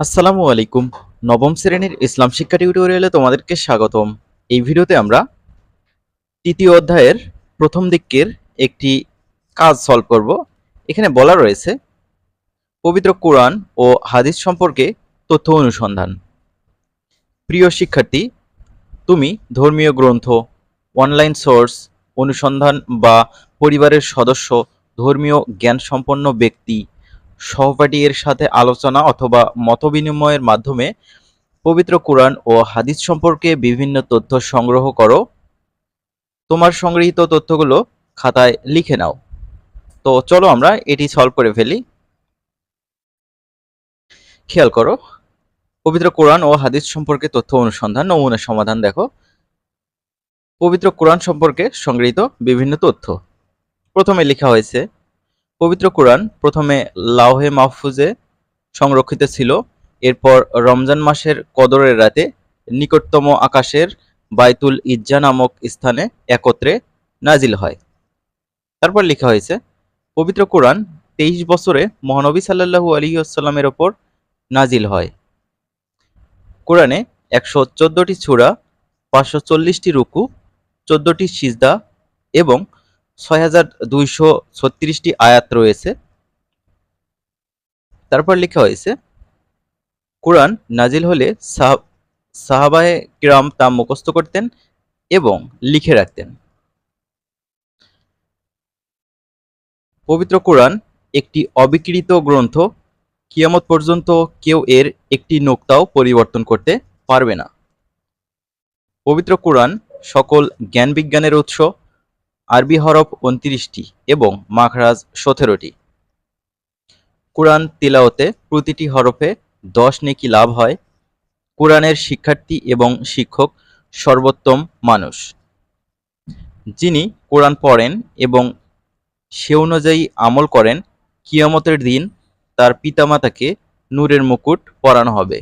আসসালামু আলাইকুম। নবম শ্রেণির ইসলাম শিক্ষা টিউটোরিয়ালে তোমাদেরকে স্বাগতম। এই ভিডিওতে আমরা তৃতীয় অধ্যায়ের প্রথম দিকের একটি কাজ সলভ করব। এখানে বলা রয়েছে, পবিত্র কোরআন ও হাদিস সম্পর্কে তথ্য অনুসন্ধান। প্রিয় শিক্ষার্থী, তুমি ধর্মীয় গ্রন্থ অনলাইন সোর্স অনুসন্ধান বা পরিবারের সদস্য, ধর্মীয় জ্ঞান সম্পন্ন ব্যক্তি সহপাঠী এর সাথে আলোচনা অথবা মতবিনিময়ের মাধ্যমে পবিত্র কোরআন ও হাদিস সম্পর্কে বিভিন্ন তথ্য সংগ্রহ করো। তোমার সংগৃহীত তথ্যগুলো খাতায় লিখে নাও। তো চলো আমরা এটি সলভ করে ফেলি। খেয়াল করো, পবিত্র কোরআন ও হাদিস সম্পর্কে তথ্য অনুসন্ধান, নমুনা সমাধান দেখো। পবিত্র কোরআন সম্পর্কে সংগৃহীত বিভিন্ন তথ্য। প্রথমে লেখা হয়েছে পবিত্র কোরআন প্রথমে লাউহে মাহফুজে সংরক্ষিত ছিল। এরপর রমজান মাসের কদরের রাতে নিকটতম আকাশের বাইতুল ইজ্জা নামক স্থানে একত্রে নাজিল হয়। তারপর লেখা হয়েছে, পবিত্র কোরআন তেইশ বছরে মহানবী সাল্লাহু আলী আসসালামের ওপর নাজিল হয়। কোরআনে একশো চোদ্দটি ছুরা পাঁচশো চল্লিশটি রুকু, চোদ্দটি সিজদা এবং ছয় হাজার দুইশো ছত্রিশটি আয়াত রয়েছে। তারপর লেখা হয়েছে, কোরআন নাজিল হলে সাহাবায়ে কিরাম তা মুখস্থ করতেন এবং লিখে রাখতেন। পবিত্র কোরআন একটি অবিকৃত গ্রন্থ, কিয়ামত পর্যন্ত কেউ এর একটি নোক্তাও পরিবর্তন করতে পারবে না। পবিত্র কোরআন সকল জ্ঞান বিজ্ঞানের উৎস আরবি হরফ উনত্রিশটি এবং মাখরাজ সতেরোটি। কোরআন তিলাওতে প্রতিটি হরফে দশ নেকি লাভ হয়। কোরআনের শিক্ষার্থী এবং শিক্ষক সর্বোত্তম মানুষ। যিনি কোরআন পড়েন এবং সে অনুযায়ী আমল করেন, কিয়ামতের দিন তার পিতামাতাকে নূরের মুকুট পরানো হবে।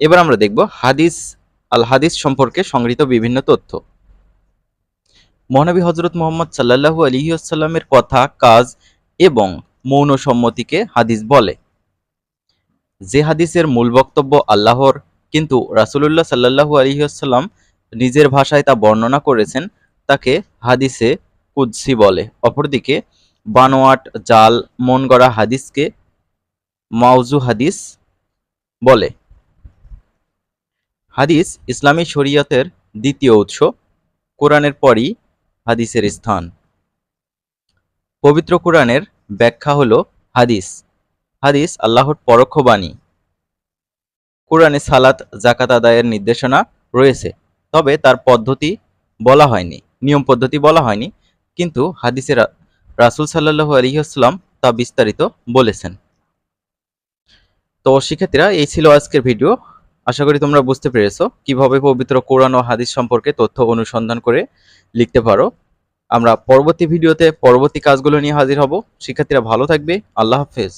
এবার আমরা দেখব হাদিস, আল হাদিস সম্পর্কে সংগৃহীত বিভিন্ন তথ্য। মহানবী হজরত মোহাম্মদ সাল্লাহু আলহিউসাল্লামের কথা, কাজ এবং মৌন সম্মতিকে হাদিস বলে। যে হাদিসের মূল বক্তব্য আল্লাহর, কিন্তু রাসুলুল্লাহ সাল্লাহু আলহিউসাল্লাম নিজের ভাষায় তা বর্ণনা করেছেন, তাকে হাদিসে কুদ্সি বলে। অপরদিকে বানোয়াট, জাল, মন গড়া হাদিসকে মাউজু হাদিস বলে। হাদিস ইসলামী শরীয়তের দ্বিতীয় উৎস। কোরআনের পরই হাদিসের স্থান। পবিত্র কোরআনের ব্যাখ্যা হল হাদিস। হাদিস আল্লাহর পরোক্ষ বাণী কোরআনে সালাত জাকাত আদায়ের নির্দেশনা রয়েছে, তবে তার পদ্ধতি বলা হয়নি, নিয়ম পদ্ধতি বলা হয়নি, কিন্তু হাদিসের রাসুল সাল্লাহু আলহিহাস্লাম তা বিস্তারিত বলেছেন। তো শিক্ষার্থীরা এই ছিল আজকের ভিডিও। আশা করি তোমরা বুঝতে পেরেছ কীভাবে পবিত্র কোরআন ও হাদিস সম্পর্কে তথ্য অনুসন্ধান করে লিখতে পারো। আমরা পরবর্তী ভিডিওতে পরবর্তী কাজগুলো নিয়ে হাজির হব। শিক্ষার্থীরা ভালো থাকবে। আল্লাহ হাফেজ।